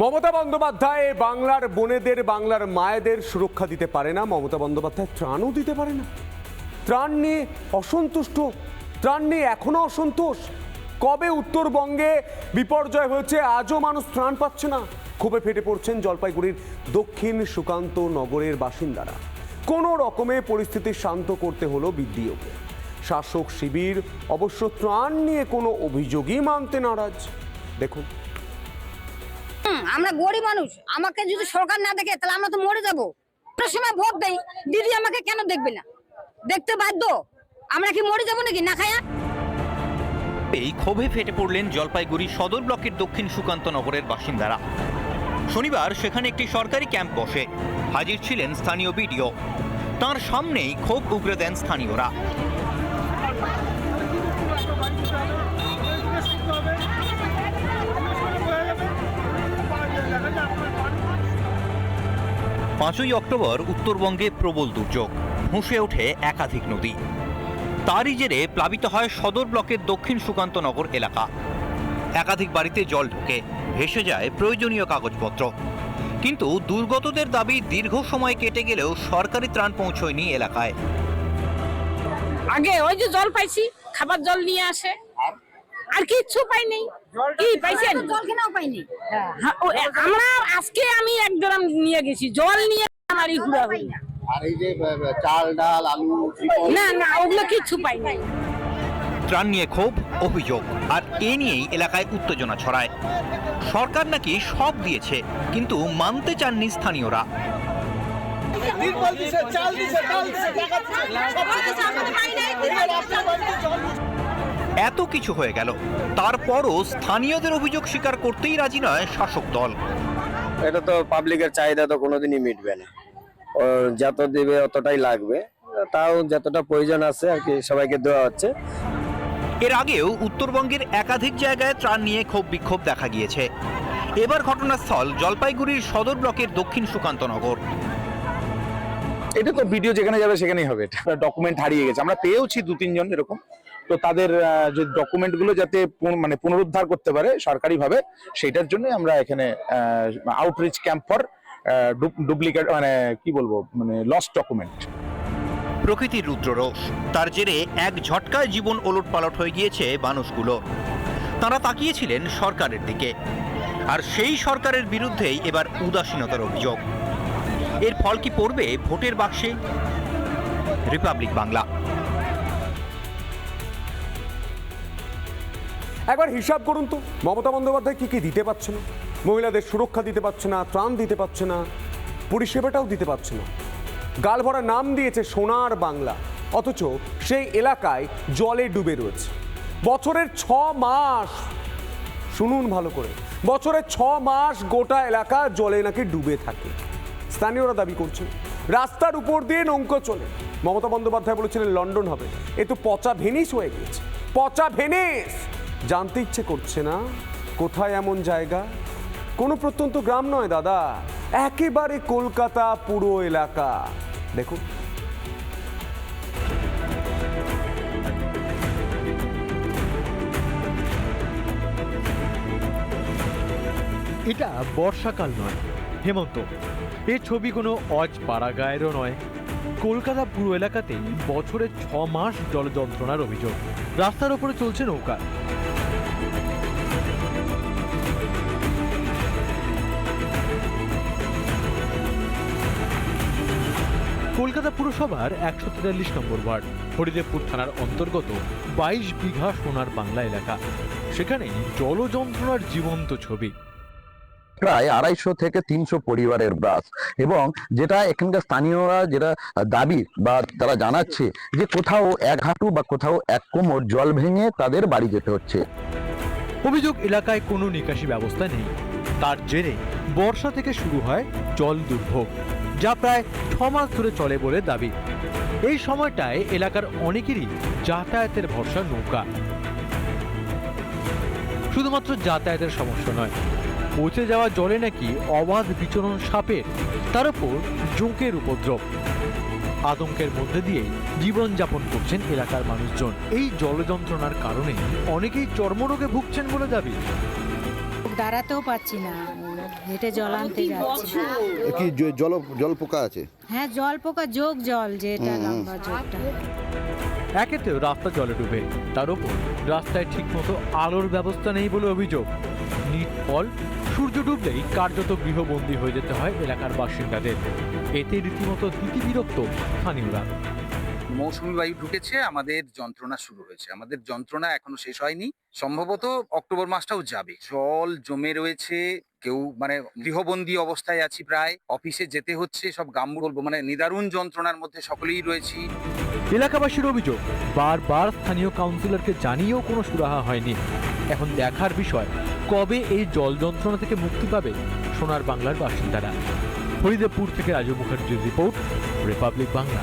মমতা বন্দ্যোপাধ্যায় বাংলার বোনেদের, বাংলার মায়েদের সুরক্ষা দিতে পারে না। মমতা বন্দ্যোপাধ্যায় ত্রাণও দিতে পারে না। ত্রাণ নিয়ে অসন্তুষ্ট। ত্রাণ নিয়ে এখনও অসন্তোষ। কবে উত্তরবঙ্গে বিপর্যয় হয়েছে, আজও মানুষ ত্রাণ পাচ্ছে না। ক্ষোভে ফেটে পড়ছেন জলপাইগুড়ির দক্ষিণ সুকান্ত নগরের বাসিন্দারা। কোনো রকমে পরিস্থিতি শান্ত করতে হলো বিডিওকে শাসক শিবির, অবশ্য ত্রাণ নিয়ে কোনো অভিযোগই মানতে নারাজ। দেখুন। আমরা গরিব মানুষ, আমাকে যদি সরকার না দেখে, তাহলে আমরা তো মরে যাব। সময় ভোট দেই। দিদি আমাকে কেন দেখবে না? দেখতে বাধ্য? আমরা কি মরে যাব নাকি? না খায়া? এই ক্ষোভে ফেটে পড়লেন জলপাইগুড়ি সদর ব্লকের দক্ষিণ সুকান্ত নগরের বাসিন্দারা। শনিবার সেখানে একটি সরকারি ক্যাম্প বসে। হাজির ছিলেন স্থানীয় বিডিও। তার সামনেই ক্ষোভ উগরে দেন স্থানীয়রা। পাঁচই অক্টোবর উত্তরবঙ্গে প্রবল দুর্যোগ হুঁসে ওঠে একাধিক নদী। তারই জেরে প্লাবিত হয় সদর ব্লকের দক্ষিণ সুকান্ত নগর এলাকা। একাধিক বাড়িতে জল ঢোকে ভেসে যায় প্রয়োজনীয় কাগজপত্র। কিন্তু দুর্গতদের দাবি দীর্ঘ সময় কেটে গেলেও সরকারি ত্রাণ পৌঁছয়নি এলাকায়। আগে ওই যে জল পাইছি খাবার জল নিয়ে আসে। আর কিচ্ছু পাই নেই। কি পাইছেন? হ্যাঁ, এ- আমরা আজকে আমি এক ড্রাম নিয়ে গেছি জল নিয়ে হুড়া হই আর এই যে চাল ডাল আলু না না ওগুলো কিচ্ছু পাই নাই। ত্রাণ নিয়ে ক্ষোভ অভিযোগ আর এ নিয়েই এলাকায় উত্তেজনা ছড়ায়। সরকার নাকি সব দিয়েছে কিন্তু মানতে চাননি স্থানীয়রা। এত কিছু হয়ে গেল। তারপরও স্থানীয়দের অভিযোগ স্বীকার করতেই রাজি নয় শাসক দল। এটা তো পাবলিকের চাহিদা তো কোনোদিনই মিটবে না। যত দেবে অতটাই লাগবে। তাও যতটা প্রয়োজন আছে আর কি সবাইকে দেওয়া হচ্ছে। এর আগেও উত্তরবঙ্গের একাধিক জায়গায় ত্রাণ নিয়ে ক্ষোভ বিক্ষোভ দেখা গিয়েছে। এবার ঘটনাস্থল জলপাইগুড়ির সদর ব্লকের দক্ষিণ সুকান্তনগর এটা তো ভিডিও যেখানে যাবে সেখানেই হবে। ডকুমেন্ট হারিয়ে গেছে। আমরা পেয়েওছি দু তিনজন এরকম। তো তাদের যে ডকুমেন্টগুলো যাতে মানে পুনরুদ্ধার করতে পারে সরকারিভাবে সেটার জন্য আমরা এখানে আউটরিচ ক্যাম্প ফর ডুপ্লিকেট মানে কি বলব মানে লস্ট ডকুমেন্ট প্রকৃতির রুদ্ররোষ তার জেরে এক ঝটকায় জীবন ওলট পালট হয়ে গিয়েছে মানুষগুলো। তারা তাকিয়েছিলেন সরকারের দিকে। আর সেই সরকারের বিরুদ্ধেই এবার উদাসীনতার অভিযোগ। এর ফল কি পড়বে ভোটের বাক্সে? রিপাবলিক বাংলা। একবার হিসাব করুন তো, মমতা বন্দ্যোপাধ্যায় কী কী দিতে পারছে না? মহিলাদের সুরক্ষা দিতে পারছে না, ত্রাণ দিতে পারছে না, পরিষেবাটাও দিতে পারছে না। গাল ভরা নাম দিয়েছে সোনার বাংলা, অথচ সেই এলাকায় জলে ডুবে রয়েছে। বছরের ছ মাস, শুনুন ভালো করে, বছরের ছ মাস গোটা এলাকা জলে নাকি ডুবে থাকে। স্থানীয়রা দাবি করছেন, রাস্তার উপর দিয়ে নৌকো চলে। মমতা বন্দ্যোপাধ্যায় বলেছিলেন, লন্ডন হবে। এ তো পচা ভেনিস হয়ে গিয়েছে। পচা ভেনিস! জানতে ইচ্ছে করছে না। কোথায় এমন জায়গা? কোনো প্রত্যন্ত গ্রাম নয় দাদা। একেবারে কলকাতা পুরো এলাকা। দেখুন। এটা বর্ষাকাল নয়, হেমন্ত। এ ছবি কোনো অজ পাড়াগায়েরও নয়। কলকাতা পুরো এলাকাতেই বছরে ছ মাস জল যন্ত্রণার অভিযোগ। রাস্তার ওপরে চলছে নৌকা। কলকাতা পুরসভার একশো তেতাল্লিশ নম্বর ওয়ার্ড হরিদেবপুর থানার অন্তর্গত বাইশ বিঘা সোনার বাংলা এলাকা। সেখানে জল যন্ত্রণার জীবন্ত ছবি। প্রায় আড়াইশো থেকে তিনশো পরিবারের বাস এবং যেটা এখানকার স্থানীয়রা যেটা দাবি বা তারা জানাচ্ছে যে কোথাও এক হাঁটু বা কোথাও এক কোমর জল ভেঙে তাদের বাড়ি যেতে হচ্ছে। অভিযোগ এলাকায় কোনো নিকাশি ব্যবস্থা নেই। তার জেরে বর্ষা থেকে শুরু হয় জল দুর্ভোগ। যা প্রায় ছ মাস ধরে চলে বলে দাবি। এই সময়টায় এলাকার অনেকেরই যাতায়াতের ভরসা নৌকা। শুধুমাত্র যাতায়াতের সমস্যা নয় পচে যাওয়া জলে নাকি অবাধ বিচরণ সাপের তার উপর জোঁকের উপদ্রব। আতঙ্কের মধ্যে দিয়ে জীবনযাপন করছেন এলাকার মানুষজন। এই জল যন্ত্রণার কারণে অনেকেই চর্মরোগে ভুগছেন বলে দাবি। দাঁড়াতেও পাচ্ছি না। হেঁটে জল আনতে যাচ্ছি। কি জল জল পোকা আছে? হ্যাঁ জল পোকা যোগ জল যেটা লম্বা যোগটা। একেতেও রাস্তা জলে ডুবে। তার উপর রাস্তায় ঠিকমতো আলোর ব্যবস্থা নেই বলে অভিযোগ। নিট ফল সূর্য ডুবলেই কার্যত গৃহবন্দী হয়ে যেতে হয় এলাকার বাসিন্দাদের। এতে রীতিমতো বিরক্ত স্থানীয়রা। মৌসুমি বায়ু ঢুকেছে, আমাদের যন্ত্রণা শুরু হয়েছে। আমাদের যন্ত্রণা এখনও শেষ হয়নি। সম্ভবত অক্টোবর মাসটাও যাবে। জল জমে রয়েছে, কেউ মানে গৃহবন্দী অবস্থায় আছি প্রায়। অফিসে যেতে হচ্ছে, সব গাম বলব মানে নিদারুণ যন্ত্রণার মধ্যে সকলেই রয়েছি। এলাকাবাসীর অভিযোগ, বারবার স্থানীয় কাউন্সিলরকে জানিয়েও কোনো সুরাহা হয়নি। এখন দেখার বিষয়, কবে এই জল যন্ত্রণা থেকে মুক্তি পাবে সোনার বাংলার বাসিন্দারা? হরিদেবপুর থেকে রাজু মুখার্জির রিপোর্ট, রিপাবলিক বাংলা।